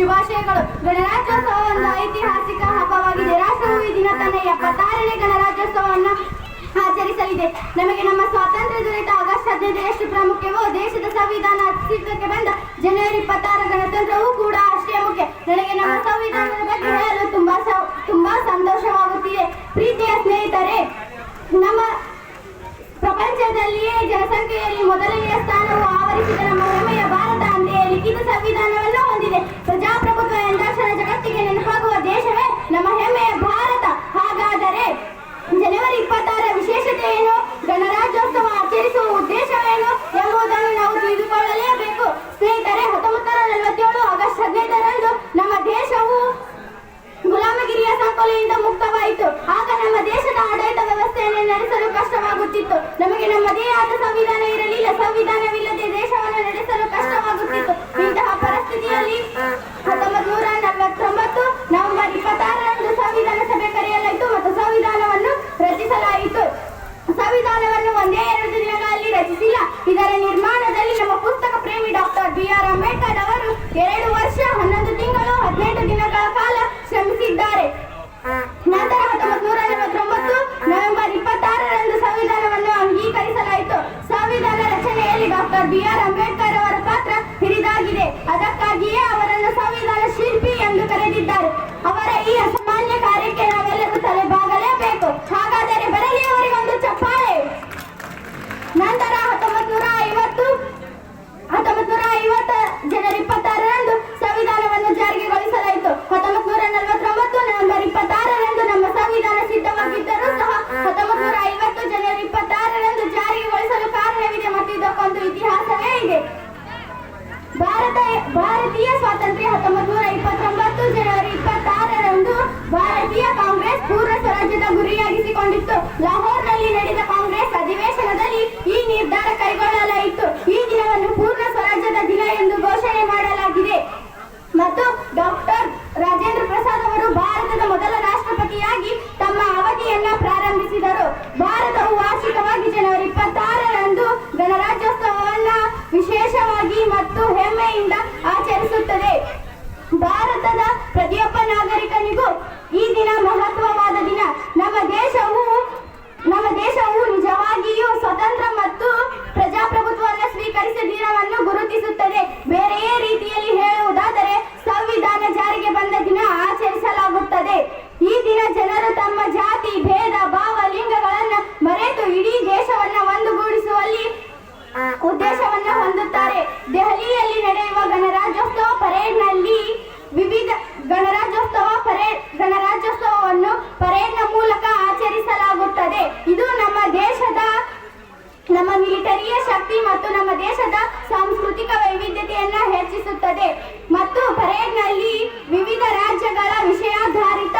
ಶುಭಾಶಯಗಳು. ಗಣರಾಜ್ಯೋತ್ಸವ ಒಂದು ಐತಿಹಾಸಿಕ ಹಬ್ಬವಾಗಿದೆ. ರಾಷ್ಟ್ರವು ಈ ದಿನ ತನ್ನ ಎಪ್ಪತ್ತಾರನೇ ಗಣರಾಜ್ಯೋತ್ಸವವನ್ನು ಆಚರಿಸಲಿದೆ. ನಮಗೆ ನಮ್ಮ ಸ್ವಾತಂತ್ರ್ಯ ದೊರೆತ ಆಗಸ್ಟ್ ಹದಿನೈದು ಎಷ್ಟು ಪ್ರಾಮುಖ್ಯವೋ ದೇಶದ ಸಂವಿಧಾನ ಅಸ್ತಿತ್ವಕ್ಕೆ ಬಂದ ಜನವರಿ ಇಪ್ಪತ್ತಾರ ಗಣತಂತ್ರವೂ ಕೂಡ ಅಷ್ಟೇ ಮುಖ್ಯ. ನನಗೆ ನಮ್ಮ ಸಂವಿಧಾನದ ಬಗ್ಗೆ ಹೇಳಲು ತುಂಬಾ ತುಂಬಾ ಸಂತೋಷವಾಗುತ್ತಿದೆ. ಪ್ರೀತಿಯ ಸ್ನೇಹಿತರೆ, ನಮ್ಮ ಪ್ರಪಂಚದಲ್ಲಿಯೇ ಜನಸಂಖ್ಯೆಯಲ್ಲಿ ಮೊದಲನೆಯ ಸ್ಥಾನವು ಆವರಿಸಿದ ನಮ್ಮ ಹೆಮ್ಮೆಯ ಭಾರತ ಅಂತೆಯೇ ಲಿಖಿತ ಸಂವಿಧಾನವನ್ನು ವ್ಯವಸ್ಥೆಯನ್ನು ನಡೆಸಲು ಕಷ್ಟವಾಗುತ್ತಿತ್ತು. ನಮಗೆ ನಮ್ಮದೇ ಆದ ಸಂವಿಧಾನ ಇರಲಿಲ್ಲ. ಸಂವಿಧಾನವಿಲ್ಲದೆ ದೇಶವನ್ನು ನಡೆಸಲು ಕಷ್ಟವಾಗುತ್ತಿತ್ತು. ಇಂತಹ ಪರಿಸ್ಥಿತಿಯಲ್ಲಿ ಹತ್ತೊಂಬತ್ತು ನೂರ ನಲವತ್ತೊಂಬತ್ತು ನವೆಂಬರ್ ಇಪ್ಪತ್ತಾರರಂದು ಸಂವಿಧಾನ ಸಭೆ ಕರೆಯಲಾಯಿತು ಮತ್ತು ಸಂವಿಧಾನವನ್ನು ರಚಿಸಲಾಯಿತು. ಸಂವಿಧಾನವನ್ನು ಒಂದೇ ಎರಡು ದಿನಗಳಲ್ಲಿ ರಚಿಸಿಲ್ಲ. ಇದರ ನಿರ್ಮಾಣದಲ್ಲಿ ನಮ್ಮ ಪುಸ್ತಕ ಪ್ರೇಮಿ ಡಾಕ್ಟರ್ ಬಿ ಆರ್ ಅಂಬೇಡ್ಕರ್ ಅವರು ಎರಡು ರಚನೆಯಲ್ಲಿ ಡಾಕ್ಟರ್ ಬಿ ಆರ್ ಅಂಬೇಡ್ಕರ್ ಅವರ ಪಾತ್ರ ಹಿರಿದಾಗಿದೆ ಅದಕ್ಕಾಗಿಯೇ ಅವರನ್ನು ಸಂವಿಧಾನ ಶಿಲ್ಪಿ ಎಂದು ಕರೆದಿದ್ದಾರೆ ಅವರ ಈ ಅಸಾಮಾನ್ಯ ಕಾರ್ಯಕ್ಕೆ ನಾವೆಲ್ಲರೂ ತಲೆಬಾಗಲೇಬೇಕು ಹಾಗಾದರೆ ಬರಲಿ ಅವರಿಗೊಂದು ಚಪ್ಪಾಳೆ ನಂತರ ಹತ್ತೊಂಬತ್ತು ನೂರ ಐವತ್ತು ಹತ್ತೊಂಬತ್ತು ನೂರ ಐವತ್ತ ಜನವರಿ ಇಪ್ಪತ್ತಾರರಂದು ಸಂವಿಧಾನವನ್ನು ಜಾರಿಗೆಗೊಳಿಸಲಾಯಿತು ಹತ್ತೊಂಬತ್ತು ನೂರ ನಲವತ್ತೊಂಬತ್ತು ನವೆಂಬರ್ ಇಪ್ಪತ್ತಾರರಂದು ನಮ್ಮ ಸಂವಿಧಾನ ಸಿದ್ಧವಾಗಿದ್ದರೂ ಸಹ ಹತ್ತೊಂಬತ್ತು ನೂರ ಐವತ್ತು ಜನವರಿ ಇಪ್ಪತ್ತಾರರಂದು ಜಾರಿಗೆಗೊಳಿಸಲು ಕಾರಣವಿದೆ ಮತ್ತು ಇದಕ್ಕೊಂದು ಇತಿಹಾಸವೇ ಇದೆ ಭಾರತ ಭಾರತೀಯ ಸ್ವಾತಂತ್ರ್ಯ ಹತ್ತೊಂಬತ್ತು ನೂರ ಇಪ್ಪತ್ತೊಂಬತ್ತು ಜನವರಿ ಇಪ್ಪತ್ತಾರರಂದು ಭಾರತೀಯ ಕಾಂಗ್ರೆಸ್ ಪೂರ್ಣ ಸ್ವರಾಜ್ಯದ ಗುರಿಯಾಗಿಸಿಕೊಂಡಿತ್ತು ಲಾಹೋರ್ನಲ್ಲಿ ನಡೆದ ಕಾಂಗ್ರೆಸ್ ಅಧಿವೇಶನದಲ್ಲಿ ಈ ನಿರ್ಧಾರ ಕೈಗೊಳ್ಳಲಾಯಿತು. ಈ ದಿನವನ್ನು ಪೂರ್ಣ ಸ್ವರಾಜ್ಯದ ದಿನ ಎಂದು ಘೋಷಣೆ ಮಾಡಲಾಗಿದೆ. ಮತ್ತು ಡಾಕ್ಟರ್ ರಾಜೇಂದ್ರ ಪ್ರಸಾದ್ ಅವರು ಭಾರತದ ಮೊದಲ ರಾಷ್ಟ್ರಪತಿಯಾಗಿ ತಮ್ಮ ಅವಧಿಯನ್ನ ಪ್ರಾರಂಭಿಸಿದರು. ಭಾರತವು ವಾರ್ಷಿಕವಾಗಿ ಜನವರಿ ಇಪ್ಪತ್ತಾರರಂದು ಗಣರಾಜ್ಯೋತ್ಸವವನ್ನ ವಿಶೇಷವಾಗಿ ಮತ್ತು ಹೆಮ್ಮೆಯಿಂದ ಆಚರಿಸುತ್ತದೆ ಭಾರತದ ಪ್ರತಿಯೊಬ್ಬ ನಾಗರಿಕನಿಗೂ ಈ ದಿನ ಮಹತ್ವವಾದ ದಿನ ನಮ್ಮ ದೇಶವು ನಮ್ಮ ದೇಶವು ನಿಜವಾಗಿಯೂ ಸ್ವತಂತ್ರ ಮತ್ತು ಪ್ರಜಾಪ್ರಭುತ್ವವನ್ನು ಸ್ವೀಕರಿಸಿದ ದಿನವನ್ನು ಗುರುತಿಸುತ್ತದೆ ಬೇರೆಯೇ ರೀತಿಯಲ್ಲಿ ಹೇಳುವುದಾದರೆ ಸಂವಿಧಾನ ಜಾರಿಗೆ ಬಂದ ದಿನ ಆಚರಿಸಲಾಗುತ್ತದೆ ಈ ದಿನ ಜನರು ತಮ್ಮ ಜಾತಿ ಭೇದ ಭಾವ ಲಿಂಗಗಳನ್ನು ಮರೆತು ಇಡೀ ದೇಶವನ್ನ ಒಂದುಗೂಡಿಸುವಲ್ಲಿ ಉದ್ದೇಶವನ್ನು ಹೊಂದುತ್ತಾರೆ ದೆಹಲಿಯಲ್ಲಿ ನಡೆಯುವ ಗಣರಾಜ್ಯೋತ್ಸವ ಪರೇಡ್ನಲ್ಲಿ ವಿವಿಧ ಗಣರಾಜ್ಯೋತ್ಸವ ಪರೇಡ್ ಗಣರಾಜ್ಯೋತ್ಸವವನ್ನು ಪರೇಡ್ನ ಮೂಲಕ ಆಚರಿಸಲಾಗುತ್ತದೆ ಇದು ನಮ್ಮ ದೇಶದ ನಮ್ಮ ಮಿಲಿಟರಿಯ ಶಕ್ತಿ ಮತ್ತು ನಮ್ಮ ದೇಶದ ಸಾಂಸ್ಕೃತಿಕ ವೈವಿಧ್ಯತೆಯನ್ನ ಹೆಚ್ಚಿಸುತ್ತದೆ. ಮತ್ತು ಪರೇಡ್ನಲ್ಲಿ ವಿವಿಧ ರಾಜ್ಯಗಳ ವಿಷಯಾಧಾರಿತ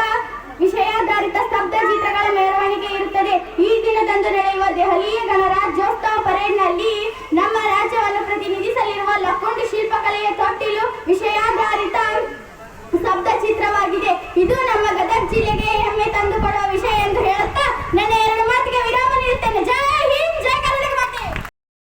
ವಿಷಯಾಧಾರಿತ ಸ್ತಬ್ಧ ಚಿತ್ರಗಳ ಮೆರವಣಿಗೆ ಇರುತ್ತದೆ. ಈ ದಿನದಂದು ನಡೆಯುವ ದೆಹಲಿಯ ಗಣರಾಜ್ಯೋತ್ಸವ ಪರೇಡ್ನಲ್ಲಿ ನಮ್ಮ ರಾಜ್ಯವನ್ನು ಪ್ರತಿನಿಧಿಸಲಿರುವ ಲಕ್ಕುಂಡಿ ಶಿಲ್ಪಕಲೆಯ ತೊಟ್ಟಿಲು ವಿಷಯಾಧಾರಿತ ಸ್ತಬ್ಧ ಚಿತ್ರವಾಗಿದೆ. ಇದು ನಮ್ಮ